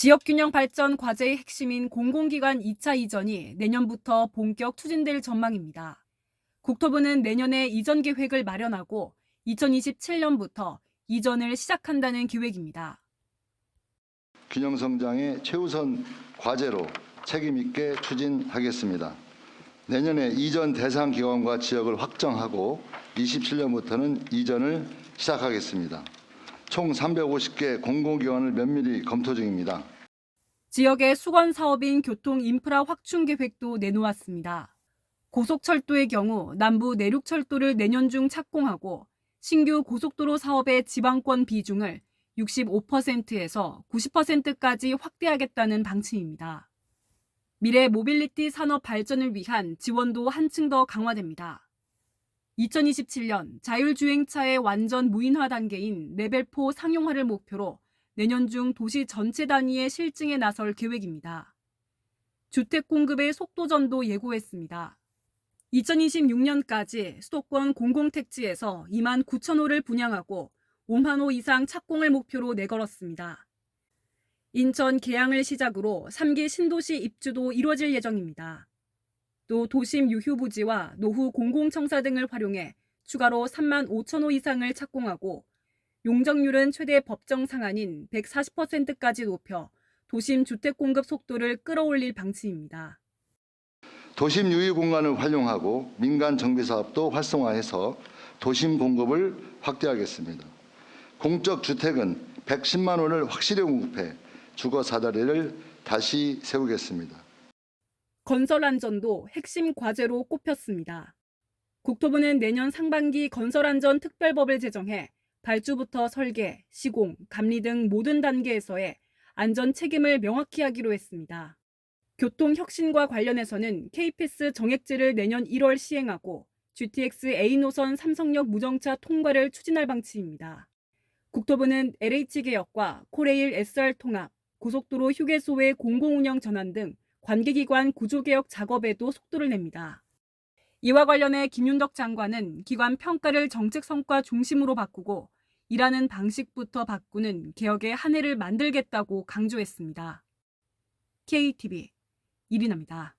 지역균형 발전 과제의 핵심인 공공기관 2차 이전이 내년부터 본격 추진될 전망입니다. 국토부는 내년에 이전 계획을 마련하고 2027년부터 이전을 시작한다는 계획입니다. 균형 성장의 최우선 과제로 책임 있게 추진하겠습니다. 내년에 이전 대상 기관과 지역을 확정하고 27년부터는 이전을 시작하겠습니다. 총 350개 공공기관을 면밀히 검토 중입니다. 지역의 수건 사업인 교통 인프라 확충 계획도 내놓았습니다. 고속철도의 경우 남부 내륙철도를 내년 중 착공하고 신규 고속도로 사업의 지방권 비중을 65%에서 90%까지 확대하겠다는 방침입니다. 미래 모빌리티 산업 발전을 위한 지원도 한층 더 강화됩니다. 2027년 자율주행차의 완전 무인화 단계인 레벨4 상용화를 목표로 내년 중 도시 전체 단위의 실증에 나설 계획입니다. 주택 공급의 속도전도 예고했습니다. 2026년까지 수도권 공공택지에서 2만 9천 호를 분양하고 5만 호 이상 착공을 목표로 내걸었습니다. 인천 계양을 시작으로 3기 신도시 입주도 이뤄질 예정입니다. 또 도심 유휴부지와 노후 공공청사 등을 활용해 추가로 3만 5천 호 이상을 착공하고 용적률은 최대 법정 상한인 140%까지 높여 도심 주택 공급 속도를 끌어올릴 방침입니다. 도심 유휴 공간을 활용하고 민간 정비 사업도 활성화해서 도심 공급을 확대하겠습니다. 공적 주택은 110만 원을 확실히 공급해 주거 사다리를 다시 세우겠습니다. 건설 안전도 핵심 과제로 꼽혔습니다. 국토부는 내년 상반기 건설 안전 특별법을 제정해 발주부터 설계, 시공, 감리 등 모든 단계에서의 안전 책임을 명확히 하기로 했습니다. 교통 혁신과 관련해서는 KPS 정액제를 내년 1월 시행하고 GTX A 노선 삼성역 무정차 통과를 추진할 방침입니다. 국토부는 LH 개혁과 코레일 SR 통합, 고속도로 휴게소의 공공운영 전환 등 관계기관 구조개혁 작업에도 속도를 냅니다. 이와 관련해 김윤덕 장관은 기관 평가를 정책 성과 중심으로 바꾸고 일하는 방식부터 바꾸는 개혁의 한 해를 만들겠다고 강조했습니다. KTV 이리나입니다.